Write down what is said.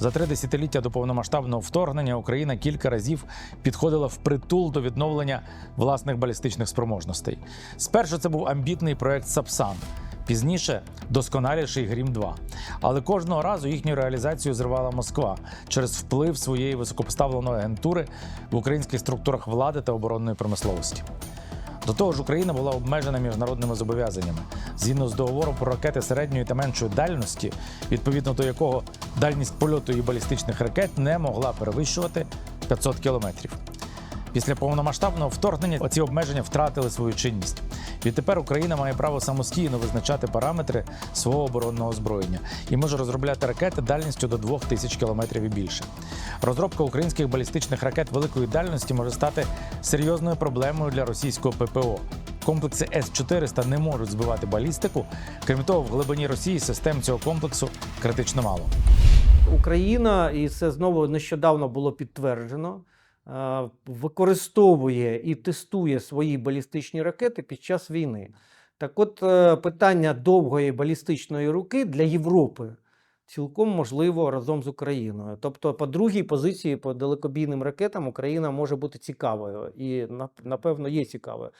За три десятиліття до повномасштабного вторгнення Україна кілька разів підходила впритул до відновлення власних балістичних спроможностей. Спершу це був амбітний проект Сапсан. Пізніше досконаліший Грім 2 Але кожного разу їхню реалізацію зривала Москва через вплив своєї високопоставленої агентури в українських структурах влади та оборонної промисловості. До того ж, Україна була обмежена міжнародними зобов'язаннями згідно з договором про ракети середньої та меншої дальності, відповідно до якого дальність польоту її балістичних ракет не могла перевищувати 500 кілометрів. Після повномасштабного вторгнення ці обмеження втратили свою чинність. Відтепер Україна має право самостійно визначати параметри свого оборонного озброєння і може розробляти ракети дальністю до 2000 кілометрів і більше. Розробка українських балістичних ракет великої дальності може стати серйозною проблемою для російського ППО. Комплекси С-400 не можуть збивати балістику. Крім того, в глибині Росії систем цього комплексу критично мало. Україна, і це знову нещодавно було підтверджено, е, використовує і тестує свої балістичні ракети під час війни. Так от е, питання довгої балістичної руки для Європи цілком можливо разом з Україною. Тобто, по другій позиції по далекобійним ракетам Україна може бути цікавою і нап- напевно є цікавою.